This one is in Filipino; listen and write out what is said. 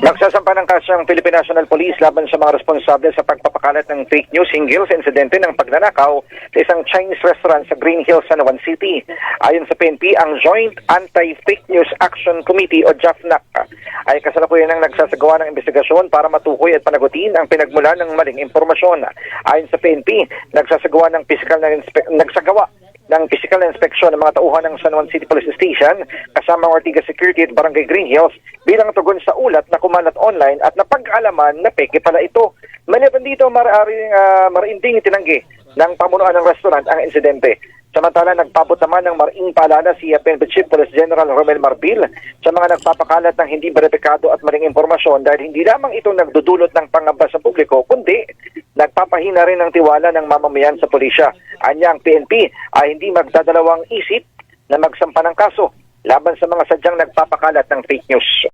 Nagsasampa ng kaso ang Philippine National Police laban sa mga responsable sa pagpapakalat ng fake news hinggil sa insidente ng pagnanakaw sa isang Chinese restaurant sa Green Hills, San Juan City. Ayon sa PNP, ang Joint Anti-Fake News Action Committee o JAFNAC ay kasalukuyan ang nagsasagawa ng investigasyon para matukoy at panagutin ang pinagmulan ng maling impormasyon. Ayon sa PNP, nagsasagawa ng physical na inspe- nagsagawa ng physical na inspeksyon ng mga tauhan ng San Juan City Police Station kasama ang Ortiga Security at Barangay Green Hills bilang tugon sa ulat na kumalat online at napag-alaman na peke pala ito. Maliban dito, maaaring uh, marainding itinanggi ng pamunuan ng restaurant ang insidente. Samantala, nagpabot naman ng maring paalala si PNP Chief Police General Romel Marbil sa mga nagpapakalat ng hindi beripikado at maring impormasyon dahil hindi lamang ito nagdudulot ng pangamba sa publiko, kundi nagpapahina rin ng tiwala ng mamamayan sa pulisya. Anya ang PNP ay hindi magdadalawang isip na magsampa ng kaso laban sa mga sadyang nagpapakalat ng fake news.